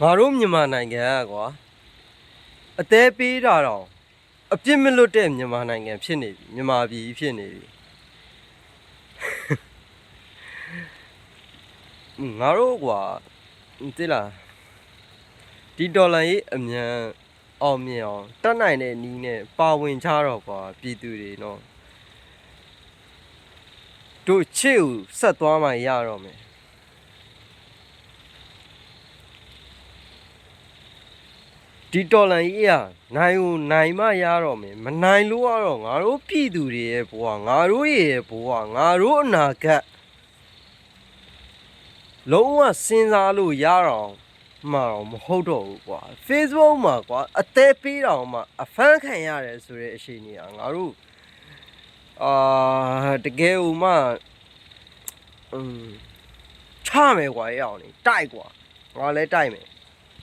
ငါတို့မြန်မာနိုင်ငံကကွာအသေးပေးတာတော့အပြစ်မလွတ်တဲ့မြန်မာနိုင်ငံဖြစ်နေပြီမြန်မာပြည်ဖြစ်နေပြီဟွန်းငါတို့ကွာသိလားဒီဒေါ်လာရေးအမြန်အောင်မြင်အောင်တတ်နိုင်တဲ့နီးနဲ့ပါဝင်ကြတော့ကွာပြည်သူတွေနော်တို့ချစ်ကိုဆက်သွားမှရတော့မယ် ဒီတော်လန်ကြီးကနိုင်ကိုနိုင်မရတော့မယ်မနိုင်လို့ကတော့ငါတို့ပြည်သူတွေရဲ့ဘဝငါတို့ရဲ့ဘဝငါတို့အနာဂတ်လုံးဝစဉ်းစားလို့ရတော့မှာတော့မဟုတ်တော့ဘူးကွာ Facebook မှာကွာအသေးပေးတော့မှအဖမ်းခံရတယ်ဆိုတဲ့အချိန်ကြီးอ่ะငါတို့အာတကယ်ဟိုမှอืมချမယ်ကွာရအောင်နေတိုက်ကွာငါလည်းတိုက်မယ်